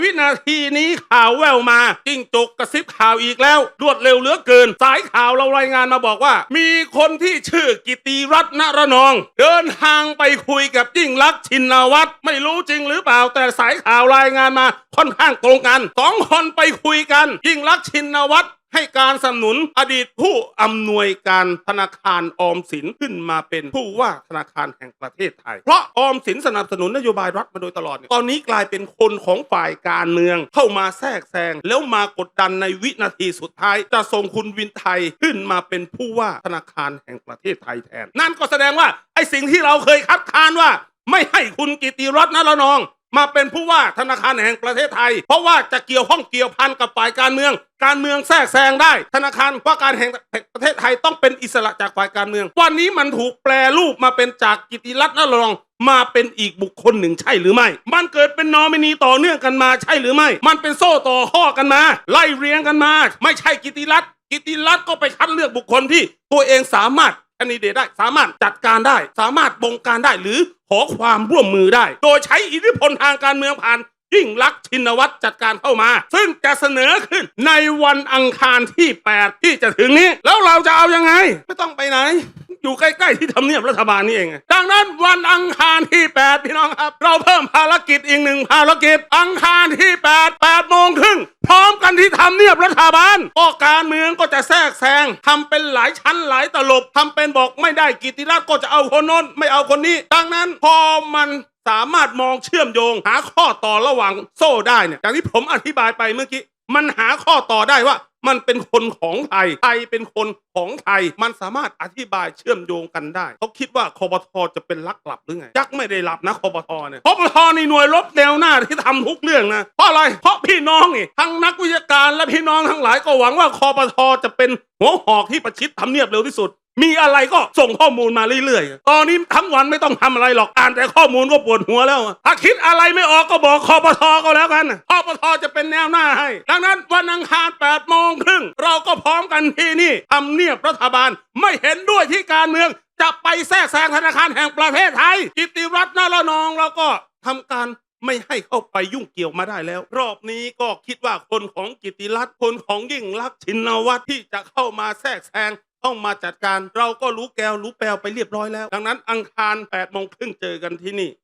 วินาทีนี้ข่าวแววมาจิ้งจกกระซิบข่าวอีกแล้ว รวดเร็วเหลือเกิน สายข่าวเรารายงานมาบอกว่า มีคนที่ชื่อกิติรัตน์นรนอง เดินทางไปคุยกับยิ่งลักษณ์ชินวัตรไม่รู้จริงหรือเปล่าแต่สายข่าวรายงานมาค่อนข้างตรงกันสองคนไปคุยกัน ยิ่งลักษินวัตรให้การสนับสนุนอดีตผู้อำนวยการธนาคารออมสินขึ้นมาเป็นผู้ว่าธนาคารแห่งประเทศไทย เพราะออมสินสนับสนุนนโยบายรัฐมาโดยตลอด ตอนนี้กลายเป็นคนของฝ่ายการเมือง เข้ามาแทรกแซงแล้วมากดดันในวินาทีสุดท้าย จะส่งคุณวินไทยขึ้นมาเป็นผู้ว่าธนาคารแห่งประเทศไทยแทน นั่นก็แสดงว่าไอ้สิ่งที่เราเคยคัดค้านว่า ไม่ให้คุณกิติรัตน์นรนอง มาเป็นผู้ว่าธนาคารแห่งประเทศไทย เพราะว่าจะเกี่ยวข้องเกี่ยวพันกับฝ่ายการเมือง การเมืองแทรกแซงได้ ธนาคารว่าการแห่งประเทศไทยต้องเป็นอิสระจากฝ่ายการเมือง วันนี้มันถูกแปลรูปมาเป็นจากกิติรัตน์นรนองมาเป็นอีกบุคคลหนึ่งใช่หรือไม่ มันเกิดเป็นนอมินีต่อเนื่องกันมาใช่หรือไม่ มันเป็นโซ่ต่อข้อกันมา ไล่เรียงกันมา ไม่ใช่กิติรัตน์กิติรัตน์ก็ไปคัดเลือกบุคคลที่ตัวเองสามารถ คนดิเดตได้ สามารถจัดการได้ สามารถบงการได้หรือขอความร่วมมือได้ โดยใช้อิทธิพลทางการเมืองผ่านยิ่งลักษณ์ชินวัตรจัดการเข้ามา ซึ่งจะเสนอขึ้นในวันอังคารที่ 8 ที่จะถึงนี้ แล้วเราจะเอายังไง ไม่ต้องไปไหน อยู่ใกล้ๆที่ทำเนียบรัฐบาลนี่เอง ดังนั้นวันอังคารที่ 8 พี่น้องครับ เราเพิ่มภารกิจอีกหนึ่งภารกิจ อังคารที่ 8 8โมงครึ่ง พร้อมกันที่ทำเนียบรัฐบาลก็การเมืองก็จะแทรกแซงทำเป็นหลายชั้นหลายตลบทำเป็นบอกไม่ได้กิติรัตน์ก็จะเอาคนโน้นไม่เอาคนนี้ ดังนั้นพอมันสามารถมองเชื่อมโยง หาข้อต่อระหว่างโซ่ได้เนี่ยอย่างที่ผมอธิบายไปเมื่อกี้มันหาข้อต่อได้ว่ามันเป็นคนของไทย ไทยเป็นคนของไทย มันสามารถอธิบายเชื่อมโยงกันได้ เขาคิดว่าคอปทจะเป็นลักหลับหรือไง ยักษ์ไม่ได้หลับนะคอปทเนี่ยคอปทนี่หน่วยรบแนวหน้าที่ทำทุกเรื่องนะ เพราะอะไร เพราะพี่น้องนี่ทั้งนักวิชาการและพี่น้องทั้งหลายก็หวังว่าคอปทจะเป็นหัวหอกที่ประชิดทำเนียบเร็วที่สุด มีอะไรก็ส่งข้อมูลมาเรื่อยๆ ตอนนี้ทั้งวันไม่ต้องทำอะไรหรอกอ่านแต่ข้อมูลก็ปวดหัวแล้วถ้าคิดอะไรไม่ออกก็บอกคอปทก็แล้วกันคอปทจะเป็นแนวหน้าให้ ดังนั้นวันอังคาร8โมงครึ่งเราก็พร้อมกันที่นี่ทำเนียบรัฐบาลไม่เห็นด้วยที่การเมือง จะไปแทรกแซงธนาคารแห่งประเทศไทยกิติรัตน์นรนองเราก็ทำการ ไม่ให้เข้าไปยุ่งเกี่ยวมาได้แล้ว รอบนี้ก็คิดว่าคนของกิติรัตน์คนของยิ่งลักษณ์ชินวัตรที่จะเข้ามาแทรกแซงต้องมาจัดการ เราก็รู้แก้วรู้แปลวไปเรียบร้อยแล้ว ดังนั้นอังคาร8โมงครึ่งเจอกันที่นี่